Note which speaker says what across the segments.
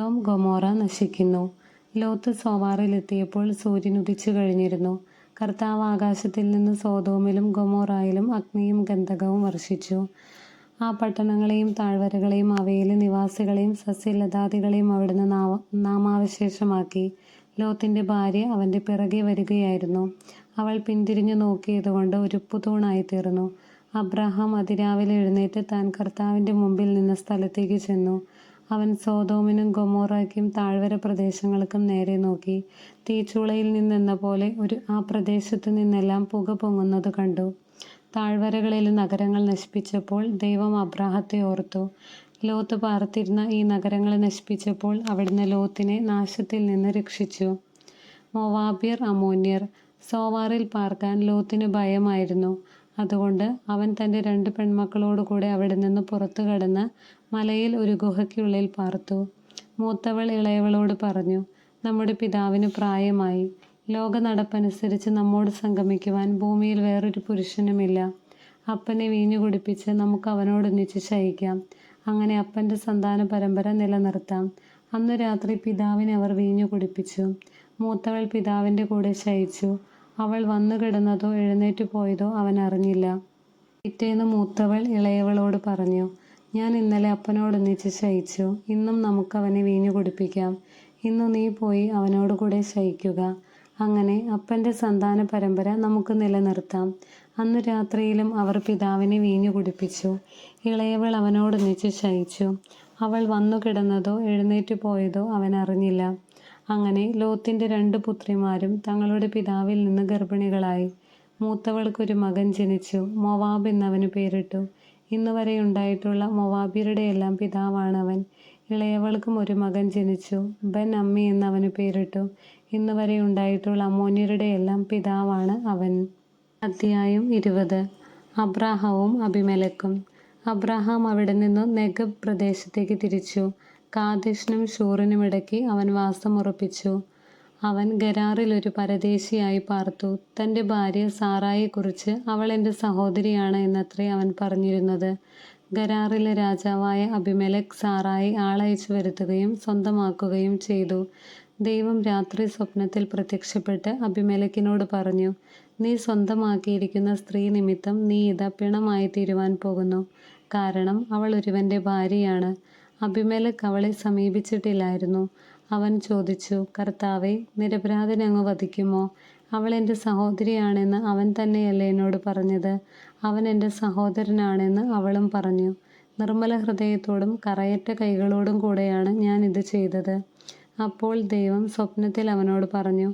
Speaker 1: Sodom Gomorrah നശിക്കുന്നു. Lot സോവാറിലെത്തിയപ്പോൾ സൂര്യൻ ഉദിച്ചു കഴിഞ്ഞിരുന്നു. കർത്താവ് ആകാശത്തിൽ നിന്ന് സോതോമിലും ഗൊമോറായിലും അഗ്നിയും ഗന്ധകവും വർഷിച്ചു. ആ പട്ടണങ്ങളെയും താഴ്വരകളെയും അവയിലെ നിവാസികളെയും സസ്യലതാദികളെയും അവിടുന്ന് നാമ നാമാവശേഷമാക്കി. ലോത്തിന്റെ ഭാര്യ അവന്റെ പിറകെ വരികയായിരുന്നു. അവൾ പിന്തിരിഞ്ഞു നോക്കിയതുകൊണ്ട് ഒരു ഉപ്പുതൂണായി തീർന്നു. അബ്രഹാം അതിരാവിലെ എഴുന്നേറ്റ് താൻ കർത്താവിന്റെ മുമ്പിൽ നിന്ന സ്ഥലത്തേക്ക് ചെന്നു. അവൻ സോതോമിനും ഗൊമോറയ്ക്കും താഴ്വര പ്രദേശങ്ങൾക്കും നേരെ നോക്കി. തീച്ചൂളയിൽ നിന്നെന്ന പോലെ ഒരു ആ പ്രദേശത്തു നിന്നെല്ലാം പുക പൊങ്ങുന്നത് കണ്ടു. താഴ്വരകളിൽ നഗരങ്ങൾ നശിപ്പിച്ചപ്പോൾ ദൈവം അബ്രാഹത്തെ ഓർത്തു. ലോത്ത് പാർത്തിരുന്ന ഈ നഗരങ്ങളെ നശിപ്പിച്ചപ്പോൾ അവിടുന്ന് ലോത്തിനെ നാശത്തിൽ നിന്ന് രക്ഷിച്ചു. മൊവാബിയർ അമോന്യർ സോവാറിൽ പാർക്കാൻ ലോത്തിന് ഭയമായിരുന്നു. അതുകൊണ്ട് അവൻ തന്റെ രണ്ട് പെൺമക്കളോടുകൂടെ അവിടെ നിന്ന് പുറത്തു കടന്ന് മലയിൽ ഒരു ഗുഹയ്ക്കുള്ളിൽ പാർത്തു. മൂത്തവൾ ഇളയവളോട് പറഞ്ഞു നമ്മുടെ പിതാവിന് പ്രായമായി. ലോക നടപ്പനുസരിച്ച് നമ്മോട് സംഗമിക്കുവാൻ ഭൂമിയിൽ വേറൊരു പുരുഷനുമില്ല. അപ്പനെ വീഞ്ഞു കുടിപ്പിച്ച് നമുക്ക് അവനോടൊന്നിച്ച് ശയിക്കാം. അങ്ങനെ അപ്പന്റെ സന്താന പരമ്പര നിലനിർത്താം. അന്നു രാത്രി പിതാവിനെ അവർ വീഞ്ഞു കുടിപ്പിച്ചു. മൂത്തവൾ പിതാവിന്റെ കൂടെ ശയിച്ചു. അവൾ വന്നു കിടന്നതോ എഴുന്നേറ്റ് പോയതോ അവൻ അറിഞ്ഞില്ല പിറ്റേന്ന് മൂത്തവൾ ഇളയവളോട് പറഞ്ഞു ഞാൻ ഇന്നലെ അപ്പനോടൊന്നിച്ച് ശയിച്ചു. ഇന്നും നമുക്ക് അവനെ വീഞ്ഞു കുടിപ്പിക്കാം. ഇന്നു നീ പോയി അവനോട് കൂടെ ശയിക്കുക. അങ്ങനെ അപ്പന്റെ സന്താന പരമ്പര നമുക്ക് നിലനിർത്താം. അന്നു രാത്രിയിലും അവർ പിതാവിനെ വീഞ്ഞു കുടിപ്പിച്ചു. ഇളയവൾ അവനോടൊന്നിച്ച് ശയിച്ചു. അവൾ വന്നു കിടന്നതോ എഴുന്നേറ്റ് പോയതോ അവൻ അറിഞ്ഞില്ല. അങ്ങനെ ലോത്തിന്റെ രണ്ട് പുത്രിമാരും തങ്ങളുടെ പിതാവിൽ നിന്ന് ഗർഭിണികളായി. മൂത്തവൾക്കൊരു മകൻ ജനിച്ചു. മൊവാബ് എന്നവന് പേരിട്ടു. ഇന്ന് വരെ ഉണ്ടായിട്ടുള്ള മൊവാബിയരുടെ എല്ലാം പിതാവാണ് അവൻ ഇളയവൾക്കും ഒരു മകൻ ജനിച്ചു. ബൻ അമ്മി എന്നവന് പേരിട്ടു. ഇന്ന് വരെ ഉണ്ടായിട്ടുള്ള അമ്മോന്യരുടെ എല്ലാം പിതാവാണ് അവൻ. അധ്യായം ഇരുപത്. അബ്രാഹവും അഭിമലക്കും. അബ്രഹാം അവിടെ നിന്ന് നെഗബ് പ്രദേശത്തേക്ക് തിരിച്ചു. കാദിഷിനും ഷൂറിനും ഇടയ്ക്ക് അവൻ വാസമുറപ്പിച്ചു. അവൻ ഗരാറിൽ ഒരു പരദേശിയായി പാർത്തു. തന്റെ ഭാര്യ സാറായെക്കുറിച്ച് അവൾ എന്റെ സഹോദരിയാണ് എന്നത്രേ അവൻ പറഞ്ഞിരുന്നത്. ഗരാറിലെ രാജാവായ അഭിമലക് സാറായി ആളയച്ചു വരുത്തുകയും സ്വന്തമാക്കുകയും ചെയ്തു. ദൈവം രാത്രി സ്വപ്നത്തിൽ പ്രത്യക്ഷപ്പെട്ട് അഭിമലക്കിനോട് പറഞ്ഞു നീ സ്വന്തമാക്കിയിരിക്കുന്ന സ്ത്രീ നിമിത്തം നീ ഇതാ പിണമായി തീരുവാൻ പോകുന്നു. കാരണം അവൾ ഒരുവന്റെ ഭാര്യയാണ്. അഭിമലക് അവളെ സമീപിച്ചിട്ടില്ലായിരുന്നു. അവൻ ചോദിച്ചു കർത്താവെ നിരപരാധിനെ അങ്ങ് വധിക്കുമോ? അവൾ എന്റെ സഹോദരിയാണെന്ന് അവൻ തന്നെയല്ലേ എന്നോട് പറഞ്ഞത്. അവൻ എന്റെ സഹോദരനാണെന്ന് അവളും പറഞ്ഞു. നിർമ്മല ഹൃദയത്തോടും കറയറ്റ കൈകളോടും കൂടെയാണ് ഞാൻ ഇത് ചെയ്തത്. അപ്പോൾ ദൈവം സ്വപ്നത്തിൽ അവനോട് പറഞ്ഞു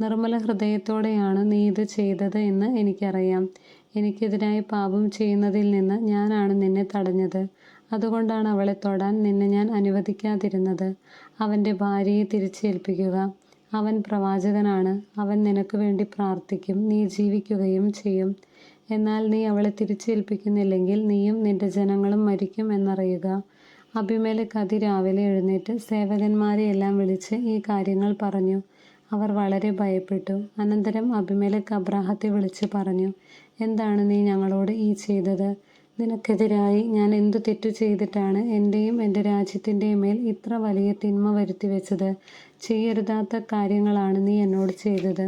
Speaker 1: നിർമ്മല ഹൃദയത്തോടെയാണ് നീ ഇത് ചെയ്തത് എന്ന് എനിക്കറിയാം. എനിക്കെതിരായി പാപം ചെയ്യുന്നതിൽ നിന്ന് ഞാനാണ് നിന്നെ തടഞ്ഞത്. അതുകൊണ്ടാണ് അവളെ തൊടാൻ നിന്നെ ഞാൻ അനുവദിക്കാതിരുന്നത്. അവന്റെ ഭാര്യയെ തിരിച്ചേൽപ്പിക്കുക. അവൻ പ്രവാചകനാണ്. അവൻ നിനക്ക് വേണ്ടി പ്രാർത്ഥിക്കും. നീ ജീവിക്കുകയും ചെയ്യും. എന്നാൽ നീ അവളെ തിരിച്ചേൽപ്പിക്കുന്നില്ലെങ്കിൽ നീയും നിന്റെ ജനങ്ങളും മരിക്കും എന്നറിയുക. അഭിമേലക്ക് അതിരാവിലെ എഴുന്നേറ്റ് സേവകന്മാരെ എല്ലാം വിളിച്ച് ഈ കാര്യങ്ങൾ പറഞ്ഞു. അവർ വളരെ ഭയപ്പെട്ടു. അനന്തരം അഭിമേലക്ക് അബ്രാഹത്തെ വിളിച്ച് പറഞ്ഞു എന്താണ് നീ ഞങ്ങളോട് ഈ ചെയ്തത്? നിനക്കെതിരായി ഞാൻ എന്തു തെറ്റു ചെയ്തിട്ടാണ് എന്റെയും എന്റെ രാജ്യത്തിന്റെയും മേൽ ഇത്ര വലിയ തിന്മ വരുത്തി വെച്ചത്? ചെയ്യരുതാത്ത കാര്യങ്ങളാണ് നീ എന്നോട് ചെയ്തത്.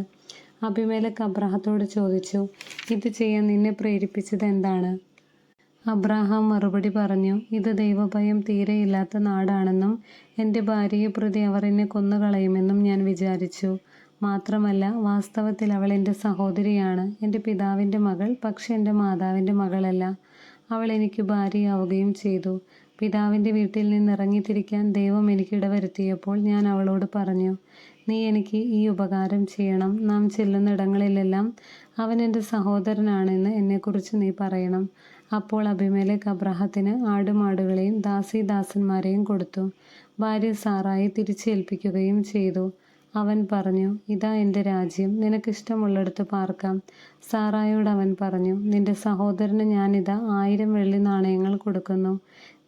Speaker 1: അഭിമേലക്ക് അബ്രാഹത്തോട് ചോദിച്ചു ഇത് ചെയ്യാൻ നിന്നെ പ്രേരിപ്പിച്ചത് എന്താണ്? അബ്രാഹാം മറുപടി പറഞ്ഞു ഇത് ദൈവഭയം തീരെയില്ലാത്ത നാടാണെന്നും എന്റെ ഭാര്യയെ പ്രതി അവർ എന്നെ കൊന്നുകളയുമെന്നും ഞാൻ വിചാരിച്ചു. മാത്രമല്ല വാസ്തവത്തിൽ അവൾ എന്റെ സഹോദരിയാണ്. എന്റെ പിതാവിന്റെ മകൾ പക്ഷെ എന്റെ മാതാവിന്റെ മകളല്ല. അവൾ എനിക്ക് ഭാര്യയാവുകയും ചെയ്തു. പിതാവിന്റെ വീട്ടിൽ നിന്ന് ഇറങ്ങിത്തിരിക്കാൻ ദൈവം എനിക്ക് ഇടവരുത്തിയപ്പോൾ ഞാൻ അവളോട് പറഞ്ഞു നീ എനിക്ക് ഈ ഉപകാരം ചെയ്യണം. നാം ചെല്ലുന്നിടങ്ങളിലെല്ലാം അവൻ എന്റെ സഹോദരനാണെന്ന് എന്നെക്കുറിച്ച് നീ പറയണം. അപ്പോൾ അഭിമേലക് അബ്രഹത്തിന് ആടുമാടുകളെയും ദാസീദാസന്മാരെയും കൊടുത്തു. ഭാര്യ സാറായി തിരിച്ചേൽപ്പിക്കുകയും ചെയ്തു. അവൻ പറഞ്ഞു ഇതാ എന്റെ രാജ്യം നിനക്കിഷ്ടമുള്ളിടത്ത് പാർക്കാം. സാറായോട് അവൻ പറഞ്ഞു നിന്റെ സഹോദരന് ഞാനിതാ ആയിരം വെള്ളി നാണയങ്ങൾ കൊടുക്കുന്നു.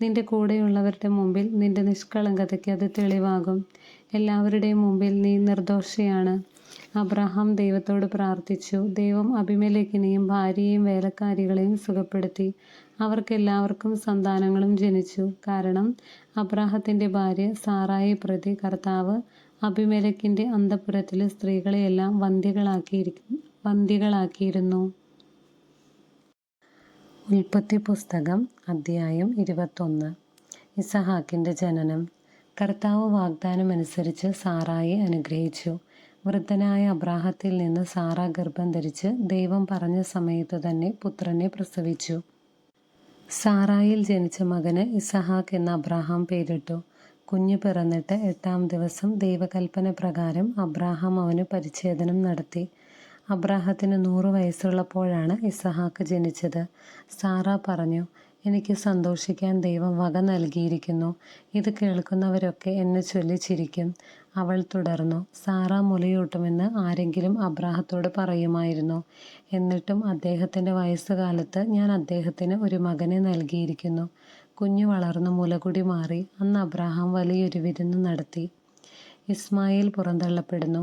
Speaker 1: നിന്റെ കൂടെയുള്ളവരുടെ മുമ്പിൽ നിന്റെ നിഷ്കളങ്കതയ്ക്ക് അത് തെളിവാകും. എല്ലാവരുടെയും മുമ്പിൽ നീ നിർദോഷിയാണ്. അബ്രഹാം ദൈവത്തോട് പ്രാർത്ഥിച്ചു. ദൈവം അഭിമലേഖിനെയും ഭാര്യയെയും വേലക്കാരികളെയും സുഖപ്പെടുത്തി. അവർക്കെല്ലാവർക്കും സന്താനങ്ങളും ജനിച്ചു. കാരണം അബ്രാഹത്തിന്റെ ഭാര്യ സാറായി പ്രതി കർത്താവ് അഭിമേലക്കിന്റെ അന്തപുരത്തിൽ സ്ത്രീകളെയെല്ലാം വന്ധ്യകളാക്കിയിരി വന്ധ്യകളാക്കിയിരുന്നു. ഉൽപ്പത്തി പുസ്തകം അദ്ധ്യായം ഇരുപത്തൊന്ന്. ഇസഹാക്കിന്റെ ജനനം. കർത്താവ് വാഗ്ദാനമനുസരിച്ച് സാറായെ അനുഗ്രഹിച്ചു. വൃദ്ധനായ അബ്രാഹത്തിൽ നിന്ന് സാറ ഗർഭം ധരിച്ച് ദൈവം പറഞ്ഞ സമയത്തു തന്നെ പുത്രനെ പ്രസവിച്ചു. സാറായിൽ ജനിച്ച മകന് ഇസഹാക്ക് എന്ന അബ്രാഹാം പേരിട്ടു. കുഞ്ഞ് പിറന്നിട്ട് എട്ടാം ദിവസം ദൈവകൽപ്പന പ്രകാരം അബ്രാഹാം അവന് പരിച്ഛേദനം നടത്തി. അബ്രാഹത്തിന് നൂറ് വയസ്സുള്ളപ്പോഴാണ് ഇസഹാക്ക് ജനിച്ചത്. സാറ പറഞ്ഞു എനിക്ക് സന്തോഷിക്കാൻ ദൈവം വക നൽകിയിരിക്കുന്നു. ഇത് കേൾക്കുന്നവരൊക്കെ എന്നെ ചൊല്ലിച്ചിരിക്കും അവൾ തുടർന്നു സാറ മുലയൂട്ടുമെന്ന് ആരെങ്കിലും അബ്രാഹത്തോട് പറയുമായിരുന്നു. എന്നിട്ടും അദ്ദേഹത്തിന്റെ വയസ്സുകാലത്ത് ഞാൻ അദ്ദേഹത്തിന് ഒരു മകനെ നൽകിയിരിക്കുന്നു. കുഞ്ഞു വളർന്നു മുലകുടി മാറി അന്ന് അബ്രഹാം വലിയൊരു വിരുന്ന് നടത്തി. ഇസ്മായിൽ പുറന്തള്ളപ്പെടുന്നു.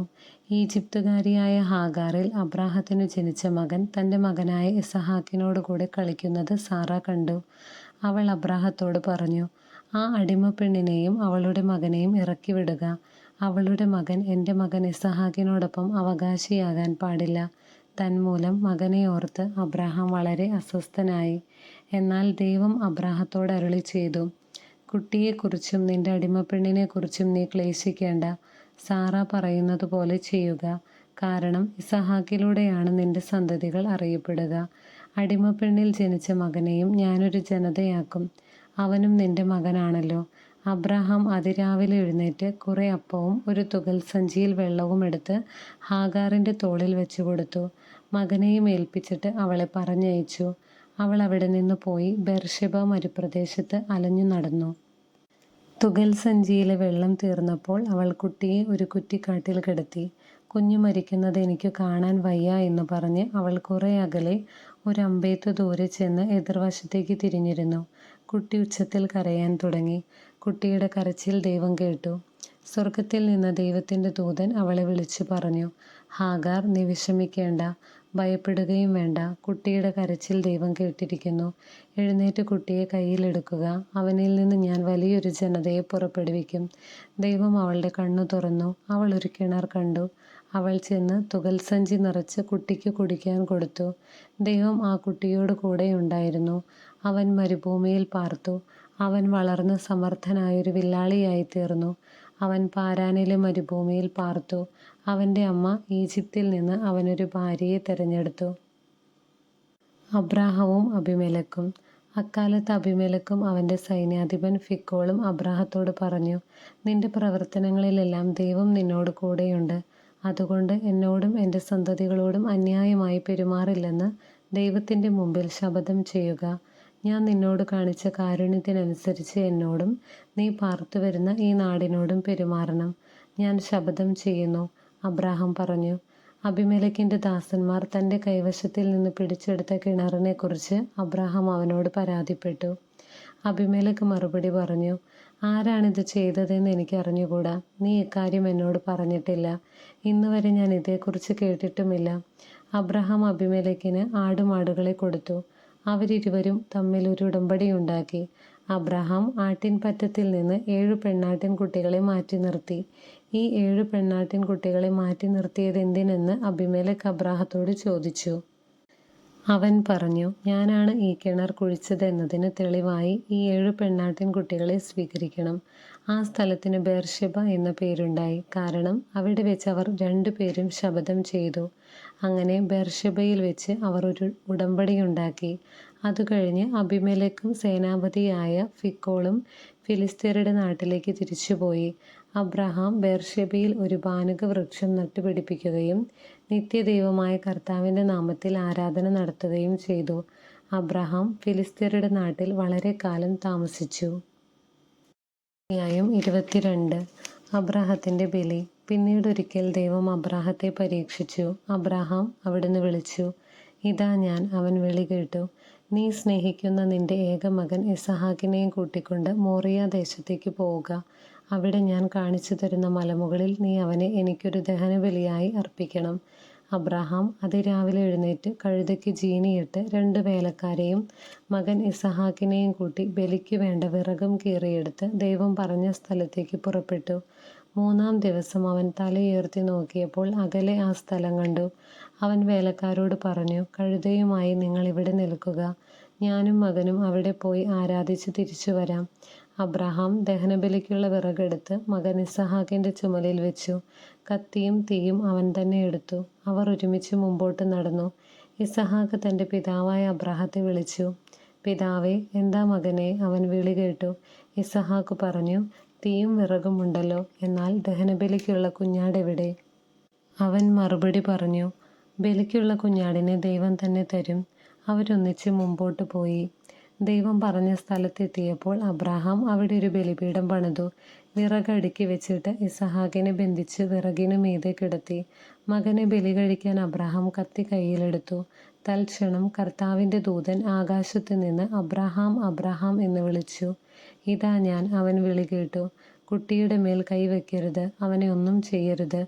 Speaker 1: ഈജിപ്തുകാരിയായ ഹാഗാറിൽ അബ്രാഹത്തിനു ജനിച്ച മകൻ തന്റെ മകനായ ഇസഹാക്കിനോട് കൂടെ കളിക്കുന്നത് സാറ കണ്ടു. അവൾ അബ്രാഹത്തോട് പറഞ്ഞു ആ അടിമ പെണ്ണിനെയും അവളുടെ മകനെയും ഇറക്കി വിടുക. അവളുടെ മകൻ എന്റെ മകൻ ഇസഹാക്കിനോടൊപ്പം അവകാശിയാകാൻ പാടില്ല. തന്മൂലം മകനെ ഓർത്ത് അബ്രാഹാം വളരെ അസ്വസ്ഥനായി. എന്നാൽ ദൈവം അബ്രാഹത്തോട് അരുളി ചെയ്തു കുട്ടിയെക്കുറിച്ചും നിന്റെ അടിമപ്പെണ്ണിനെക്കുറിച്ചും നീ ക്ലേശിക്കേണ്ട. സാറ പറയുന്നത് പോലെ ചെയ്യുക. കാരണം ഇസഹാക്കിലൂടെയാണ് നിന്റെ സന്തതികൾ അറിയപ്പെടുക. അടിമപ്പെണ്ണിൽ ജനിച്ച മകനെയും ഞാനൊരു ജനതയാക്കും. അവനും നിന്റെ മകനാണല്ലോ. അബ്രഹാം അതിരാവിലെ എഴുന്നേറ്റ് കുറേ അപ്പവും ഒരു തുകൽ സഞ്ചിയിൽ വെള്ളവും എടുത്ത് ഹാഗാറിന്റെ തോളിൽ വെച്ചു കൊടുത്തു. മകനെയും ഏൽപ്പിച്ചിട്ട് അവളെ പറഞ്ഞയച്ചു. അവൾ അവിടെ നിന്ന് പോയി ബെർഷിബ മരുപ്രദേശത്ത് അലഞ്ഞു നടന്നു. തുകൽ സഞ്ചിയിലെ വെള്ളം തീർന്നപ്പോൾ അവൾ കുട്ടിയെ ഒരു കുറ്റിക്കാട്ടിൽ കിടത്തി. കുഞ്ഞു മരിക്കുന്നത് എനിക്ക് കാണാൻ വയ്യ എന്ന് പറഞ്ഞ് അവൾ കുറേ അകലെ ഒരു അമ്പേത്ത് ദൂരെ ചെന്ന് എതിർവശത്തേക്ക് തിരിഞ്ഞിരുന്നു. കുട്ടി ഉച്ചത്തിൽ കരയാൻ തുടങ്ങി. കുട്ടിയുടെ കരച്ചിൽ ദൈവം കേട്ടു. സ്വർഗത്തിൽ നിന്ന് ദൈവത്തിന്റെ ദൂതൻ അവളെ വിളിച്ചു പറഞ്ഞു ഹാഗാർ നീ വിഷമിക്കേണ്ട ഭയപ്പെടുകയും വേണ്ട. കുട്ടിയുടെ കരച്ചിൽ ദൈവം കേട്ടിരിക്കുന്നു. എഴുന്നേറ്റ് കുട്ടിയെ കയ്യിലെടുക്കുക അവനിൽ നിന്ന് ഞാൻ വലിയൊരു ജനതയെ പുറപ്പെടുവിക്കും. ദൈവം അവളുടെ കണ്ണു തുറന്നു. അവൾ ഒരു കിണർ കണ്ടു. അവൾ ചെന്ന് തുകൽ സഞ്ചി നിറച്ച് കുട്ടിക്ക് കുടിക്കാൻ കൊടുത്തു. ദൈവം ആ കുട്ടിയോട് കൂടെ ഉണ്ടായിരുന്നു. അവൻ മരുഭൂമിയിൽ പാർത്തു. അവൻ വളർന്ന് സമർത്ഥനായൊരു വില്ലാളിയായി തീർന്നു അവൻ പാരാനിലെ മരുഭൂമിയിൽ പാർത്തു. അവന്റെ അമ്മ ഈജിപ്തിൽ നിന്ന് അവനൊരു ഭാര്യയെ തിരഞ്ഞെടുത്തു. അബ്രാഹവും അഭിമലക്കും. അക്കാലത്ത് അഭിമലക്കും അവന്റെ സൈന്യാധിപൻ ഫിക്കോളും അബ്രാഹത്തോട് പറഞ്ഞു നിന്റെ പ്രവർത്തനങ്ങളിലെല്ലാം ദൈവം നിന്നോട് കൂടെയുണ്ട്. അതുകൊണ്ട് എന്നോടും എന്റെ സന്തതികളോടും അന്യായമായി പെരുമാറില്ലെന്ന് ദൈവത്തിന്റെ മുമ്പിൽ ശപഥം ചെയ്യുക. ഞാൻ നിന്നോട് കാണിച്ച കാരുണ്യത്തിനനുസരിച്ച് എന്നോടും നീ പാർത്തു വരുന്ന ഈ നാടിനോടും പെരുമാറണം. ഞാൻ ശപഥം ചെയ്യുന്നു. അബ്രാഹാം പറഞ്ഞു അഭിമേലക്കിന്റെ ദാസന്മാർ തന്റെ കൈവശത്തിൽ നിന്ന് പിടിച്ചെടുത്ത കിണറിനെക്കുറിച്ച് അബ്രാഹാം അവനോട് പരാതിപ്പെട്ടു. അഭിമേലക്ക് മറുപടി പറഞ്ഞു ആരാണിത് ചെയ്തതെന്ന് എനിക്ക് അറിഞ്ഞുകൂടാ നീ ഇക്കാര്യം എന്നോട് പറഞ്ഞിട്ടില്ല. ഇന്ന് വരെ ഞാൻ ഇതേക്കുറിച്ച് കേട്ടിട്ടുമില്ല. അബ്രഹാം അഭിമേലക്കിന് ആടുമാടുകളെ കൊടുത്തു. അവരിരുവരും തമ്മിൽ ഒരു ഉടമ്പടി ഉണ്ടാക്കി. അബ്രഹാം ആട്ടിൻപറ്റത്തിൽ നിന്ന് ഏഴു പെണ്ണാട്ടിൻ കുട്ടികളെ മാറ്റി നിർത്തി. ഈ ഏഴു പെണ്ണാട്ടിൻ കുട്ടികളെ മാറ്റി നിർത്തിയത് എന്തിനെന്ന് അഭിമേലക് അബ്രാഹത്തോട് ചോദിച്ചു. അവൻ പറഞ്ഞു ഞാനാണ് ഈ കിണർ കുഴിച്ചതെന്നതിന് തെളിവായി ഈ ഏഴു പെണ്ണാട്ടിൻ കുട്ടികളെ സ്വീകരിക്കണം. ആ സ്ഥലത്തിന് ബേർഷെബ എന്ന പേരുണ്ടായി. കാരണം അവിടെ വെച്ച് അവർ രണ്ടുപേരും ശപഥം ചെയ്തു. അങ്ങനെ ബേർഷെബയിൽ വെച്ച് അവർ ഒരു ഉടമ്പടിയുണ്ടാക്കി അതുകഴിഞ്ഞ് അഭിമേലക്കും സേനാപതിയായ ഫിക്കോളും ഫിലിസ്തീനയുടെ നാട്ടിലേക്ക് തിരിച്ചുപോയി. അബ്രഹാം ബേർഷബയിൽ ഒരു ബാനുക വൃക്ഷം നട്ടുപിടിപ്പിക്കുകയും നിത്യദൈവമായ കർത്താവിന്റെ നാമത്തിൽ ആരാധന നടത്തുകയും ചെയ്തു. അബ്രഹാം ഫിലിസ്തീനയുടെ നാട്ടിൽ വളരെ കാലം താമസിച്ചു. അധ്യായം ഇരുപത്തിരണ്ട്. അബ്രാഹത്തിന്റെ ബലി. പിന്നീട് ഒരിക്കൽ ദൈവം അബ്രാഹത്തെ പരീക്ഷിച്ചു. അബ്രാഹാം അവിടുന്ന് വിളിച്ചു ഇതാ ഞാൻ അവൻ വിളി കേട്ടു. നീ സ്നേഹിക്കുന്ന നിന്റെ ഏകമകൻ ഇസഹാക്കിനെയും കൂട്ടിക്കൊണ്ട് മോറിയ ദേശത്തേക്ക് പോവുക. അവിടെ ഞാൻ കാണിച്ചു തരുന്ന മലമുകളിൽ നീ അവനെ എനിക്കൊരു ദഹനബലിയായി അർപ്പിക്കണം. അബ്രഹാം അതിരാവിലെ എഴുന്നേറ്റ് കഴുതയ്ക്ക് ജീനിയിട്ട് രണ്ട് വേലക്കാരെയും മകൻ ഇസഹാക്കിനെയും കൂട്ടി ബലിക്ക് വേണ്ട വിറകും കീറിയെടുത്ത് ദൈവം പറഞ്ഞ സ്ഥലത്തേക്ക് പുറപ്പെട്ടു. മൂന്നാം ദിവസം അവൻ തലയുയർത്തി നോക്കിയപ്പോൾ അകലെ ആ സ്ഥലം കണ്ടു. അവൻ വേലക്കാരോട് പറഞ്ഞു, കഴുതയുമായി നിങ്ങൾ ഇവിടെ നിൽക്കുക. ഞാനും മകനും അവിടെ പോയി ആരാധിച്ച് തിരിച്ചുവരാം. അബ്രാഹാം ദഹനബലിക്കുള്ള വിറകെടുത്ത് മകൻ ഇസഹാക്കിന്റെ ചുമലിൽ വെച്ചു. കത്തിയും തീയും അവൻ തന്നെ എടുത്തു. അവർ ഒരുമിച്ച് മുമ്പോട്ട് നടന്നു. ഇസഹാക്ക് തന്റെ പിതാവായ അബ്രഹത്തെ വിളിച്ചു. പിതാവേ, എന്താ മകനെ അവൻ വിളി കേട്ടു. ഇസഹാക്ക് പറഞ്ഞു, തീയും വിറകുമുണ്ടല്ലോ എന്നാൽ ദഹനബലിക്കുള്ള കുഞ്ഞാടെവിടെ? അവൻ മറുപടി പറഞ്ഞു, ബലിക്കുള്ള കുഞ്ഞാടിനെ ദൈവം തന്നെ തരും. അവരൊന്നിച്ച് മുമ്പോട്ട് പോയി. ദൈവം പറഞ്ഞ സ്ഥലത്തെത്തിയപ്പോൾ അബ്രഹാം അവിടെ ഒരു ബലിപീഠം പണിതു. വിറക് അടുക്കി വെച്ചിട്ട് ഇസഹാക്കിനെ ബന്ധിച്ച് വിറകിനു മീതെ കിടത്തി. മകനെ ബലി കഴിക്കാൻ അബ്രഹാം കത്തി കയ്യിലെടുത്തു. തൽക്ഷണം കർത്താവിന്റെ ദൂതൻ ആകാശത്ത് നിന്ന് അബ്രഹാം അബ്രഹാം എന്ന് വിളിച്ചു. ഇതാ ഞാൻ അവൻ വിളി കേട്ടു. കുട്ടിയുടെ മേൽ കൈവയ്ക്കരുത്, അവനെ ഒന്നും ചെയ്യരുത്.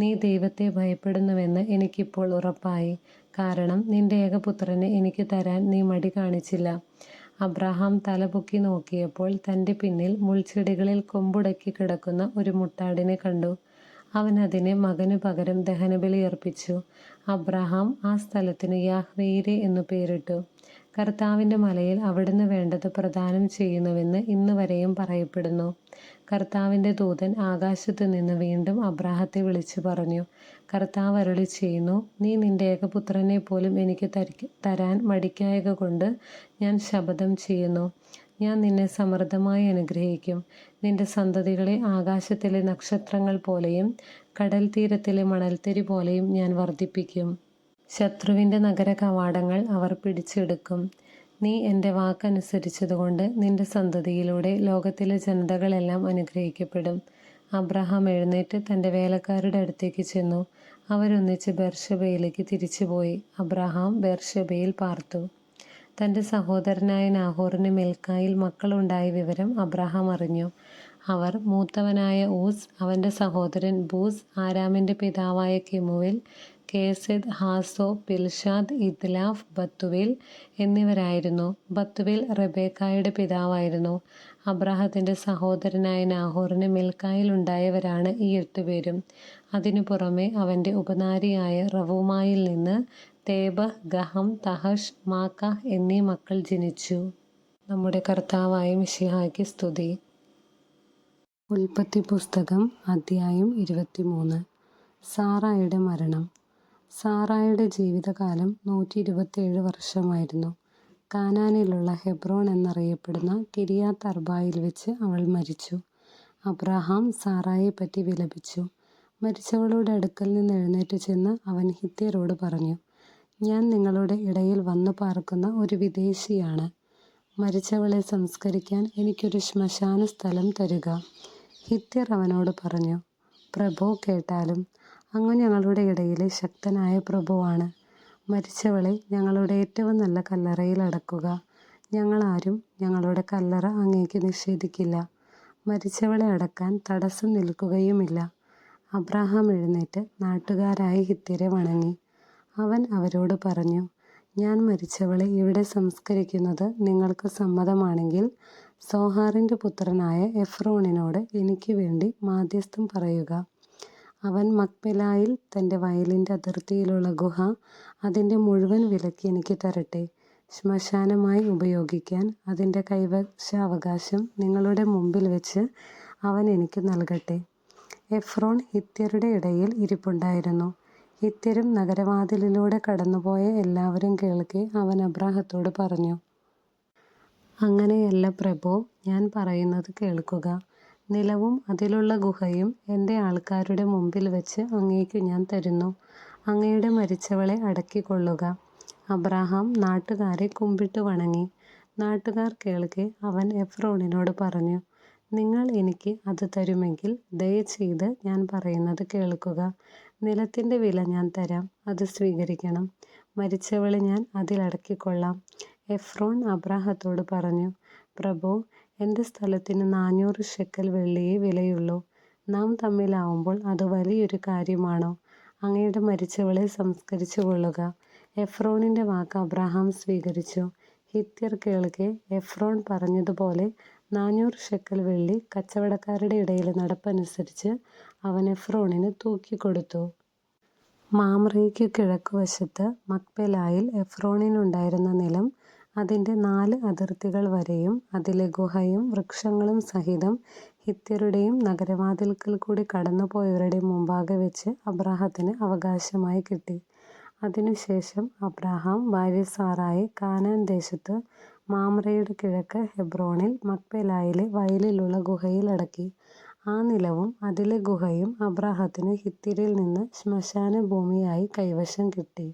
Speaker 1: നീ ദൈവത്തെ ഭയപ്പെടുന്നുവെന്ന് എനിക്കിപ്പോൾ ഉറപ്പായി. കാരണം നിന്റെ ഏകപുത്രനെ എനിക്ക് തരാൻ നീ മടി കാണിച്ചില്ല. അബ്രാഹാം തലപൊക്കി നോക്കിയപ്പോൾ തന്റെ പിന്നിൽ മുൾച്ചെടികളിൽ കൊമ്പുടക്കി കിടക്കുന്ന ഒരു മുട്ടാടിനെ കണ്ടു. അവൻ അതിനെ മകനു പകരം ദഹനബലി അർപ്പിച്ചു. അബ്രഹാം ആ സ്ഥലത്തിന് യാഹ്വേയിരെ എന്നു പേരിട്ടു. കർത്താവിന്റെ മലയിൽ അവിടുന്ന് വേണ്ടത് പ്രദാനം ചെയ്യുന്നുവെന്ന് ഇന്ന് വരെയും പറയപ്പെടുന്നു. കർത്താവിന്റെ ദൂതൻ ആകാശത്തു നിന്ന് വീണ്ടും അബ്രാഹത്തെ വിളിച്ചു പറഞ്ഞു, കർത്താവ് അരുളിച്ചെയ്യുന്നു, നീ നിന്റെ ഏകപുത്രനെ പോലും എനിക്ക് തരാൻ മടിക്കായക കൊണ്ട് ഞാൻ ശപഥം ചെയ്യുന്നു. ഞാൻ നിന്നെ സമൃദ്ധമായി അനുഗ്രഹിക്കും. നിന്റെ സന്തതികളെ ആകാശത്തിലെ നക്ഷത്രങ്ങൾ പോലെയും കടൽ തീരത്തിലെ മണൽത്തരി പോലെയും ഞാൻ വർദ്ധിപ്പിക്കും. ശത്രുവിന്റെ നഗരകവാടങ്ങൾ അവർ പിടിച്ചെടുക്കും. നീ എന്റെ വാക്കനുസരിച്ചതുകൊണ്ട് നിന്റെ സന്തതിയിലൂടെ ലോകത്തിലെ ജനതകളെല്ലാം അനുഗ്രഹിക്കപ്പെടും. അബ്രഹാം എഴുന്നേറ്റ് തന്റെ വേലക്കാരുടെ അടുത്തേക്ക് ചെന്നു. അവരൊന്നിച്ച് ബെർഷബയിലേക്ക് തിരിച്ചുപോയി. അബ്രഹാം ബെർഷബയിൽ പാർത്തു. തന്റെ സഹോദരനായ നാഹോറിന് മിൽക്കായിൽ മക്കളുണ്ടായ വിവരം അബ്രഹാം അറിഞ്ഞു. അവർ മൂത്തവനായ ഊസ്, അവന്റെ സഹോദരൻ ബൂസ്, ആരാമിന്റെ പിതാവായ കെമൂവേൽ, കേസെദ്, ഹാസോ, പിൽഷാദ് ഇത്ലാഫ് ബത്തുവേൽ എന്നിവരായിരുന്നു. ബത്തുവേൽ റബേക്കായുടെ പിതാവായിരുന്നു. അബ്രാഹത്തിന്റെ സഹോദരനായ നാഹോറിന് മിൽക്കായിൽ ഉണ്ടായവരാണ് ഈ എട്ടുപേരും. അതിനു പുറമെ അവന്റെ ഉപനാരിയായ റവുമായിൽ നിന്ന് തേബ ഗഹം, തഹഷ്, മാക്ക എന്നീ മക്കൾ ജനിച്ചു. നമ്മുടെ കർത്താവായ മിഷിഹായ്ക്ക് സ്തുതി. ഉൽപ്പത്തി പുസ്തകം അദ്ധ്യായം ഇരുപത്തിമൂന്ന്. സാറായുടെ മരണം. സാറായുടെ ജീവിതകാലം നൂറ്റി നൂറ്റിയിരുപത്തിയേഴ് വർഷമായിരുന്നു. കാനാനിലുള്ള ഹെബ്രോൺ എന്നറിയപ്പെടുന്ന കിരിയാത്ത് അർബായിൽ വെച്ച് അവൾ മരിച്ചു. അബ്രാഹാം സാറായെപ്പറ്റി വിലപിച്ചു. മരിച്ചവളുടെ അടുക്കൽ നിന്ന് എഴുന്നേറ്റ് ചെന്ന് അവൻ ഹിത്യരോട് പറഞ്ഞു, ഞാൻ നിങ്ങളുടെ ഇടയിൽ വന്നു പാർക്കുന്ന ഒരു വിദേശിയാണ്. മരിച്ചവളെ സംസ്കരിക്കാൻ എനിക്കൊരു ശ്മശാനസ്ഥലം തരുക. ഹിത്യർ അവനോട് പറഞ്ഞു, പ്രഭോ കേട്ടാലും, അങ്ങ് ഞങ്ങളുടെ ഇടയിലെ ശക്തനായ പ്രഭുവാണ്. മരിച്ചവളെ ഞങ്ങളുടെ ഏറ്റവും നല്ല കല്ലറയിൽ അടക്കുക. ഞങ്ങളാരും ഞങ്ങളുടെ കല്ലറ അങ്ങേക്ക് നിഷേധിക്കില്ല. മരിച്ചവളെ അടക്കാൻ തടസ്സം നിൽക്കുകയുമില്ല. അബ്രാഹാം എഴുന്നേറ്റ് നാട്ടുകാരായ ഹിത്യരെ വണങ്ങി. അവൻ അവരോട് പറഞ്ഞു, ഞാൻ മരിച്ചവളെ ഇവിടെ സംസ്കരിക്കുന്നത് നിങ്ങൾക്ക് സമ്മതമാണെങ്കിൽ സോഹാറിന്റെ പുത്രനായ എഫ്രോണിനോട് എനിക്ക് വേണ്ടി മാധ്യസ്ഥം പറയുക. അവൻ മക്പെലായിൽ തന്റെ വയലിന്റെ അതിർത്തിയിലുള്ള ഗുഹ അതിന്റെ മുഴുവൻ വിലയ്ക്ക് എനിക്ക് തരട്ടെ. ശ്മശാനമായി ഉപയോഗിക്കാൻ അതിന്റെ കൈവശാവകാശം നിങ്ങളുടെ മുമ്പിൽ വെച്ച് അവൻ എനിക്ക് നൽകട്ടെ. എഫ്രോൺ ഹിത്യരുടെ ഇടയിൽ ഇരിപ്പുണ്ടായിരുന്നു. ഹിത്യരും നഗരവാതിലിലൂടെ കടന്നുപോയ എല്ലാവരും കേൾക്കെ അവൻ അബ്രാഹത്തോട് പറഞ്ഞു, അങ്ങനെയല്ല പ്രഭോ, ഞാൻ പറയുന്നത് കേൾക്കുക. നിലവും അതിലുള്ള ഗുഹയും എന്റെ ആൾക്കാരുടെ മുമ്പിൽ വെച്ച് അങ്ങേക്കു ഞാൻ തരുന്നു. അങ്ങയുടെ മരിച്ചവളെ അടക്കിക്കൊള്ളുക. അബ്രാഹാം നാട്ടുകാരെ കുമ്പിട്ട് വണങ്ങി. നാട്ടുകാർ കേൾക്കെ അവൻ എഫ്രോണിനോട് പറഞ്ഞു, നിങ്ങൾ എനിക്ക് അത് തരുമെങ്കിൽ ദയചെയ്ത് ഞാൻ പറയുന്നത് കേൾക്കുക. നിലത്തിന്റെ വില ഞാൻ തരാം, അത് സ്വീകരിക്കണം. മരിച്ചവളെ ഞാൻ അതിൽ അടക്കിക്കൊള്ളാം. എഫ്രോൺ അബ്രാഹത്തോട് പറഞ്ഞു, പ്രഭോ, എന്റെ സ്ഥലത്തിന് നാനൂറ് ഷെക്കൽ വെള്ളിയേ വിലയുള്ളൂ. നാം തമ്മിലാവുമ്പോൾ അത് വലിയൊരു കാര്യമാണോ? അങ്ങയുടെ മരിച്ചവളെ സംസ്കരിച്ചു കൊള്ളുക എഫ്രോണിന്റെ വാക്ക് അബ്രഹാം സ്വീകരിച്ചു ഹിത്യർ കേൾക്കെ എഫ്രോൺ പറഞ്ഞതുപോലെ നാനൂറ് ഷെക്കൽ വെള്ളി കച്ചവടക്കാരുടെ ഇടയിൽ നടപ്പനുസരിച്ച് അവൻ എഫ്രോണിന് തൂക്കിക്കൊടുത്തു മാമ്രയ്ക്ക് കിഴക്കുവശത്ത് മക്പെലായിൽ എഫ്രോണിനുണ്ടായിരുന്ന നിലം അതിന്റെ നാല് അതിർത്തികൾ വരെയും അതിലെ ഗുഹയും വൃക്ഷങ്ങളും സഹിതം ഹിത്യരുടെയും നഗരവാതിൽക്കൽ കൂടി കടന്നുപോയവരുടെയും മുമ്പാകെ വെച്ച് അബ്രാഹത്തിന് അവകാശമായി കിട്ടി. അതിനുശേഷം അബ്രാഹാം ഭാര്യ സാറായെ കാനാൻ ദേശത്ത് മാമ്രയുടെ കിഴക്ക് ഹെബ്രോണിൽ മക്പെലായിലെ വയലിലുള്ള ഗുഹയിൽ അടക്കി. ആ നിലവും അതിലെ ഗുഹയും നിന്ന് ശ്മശാന ഭൂമിയായി കൈവശം കിട്ടി.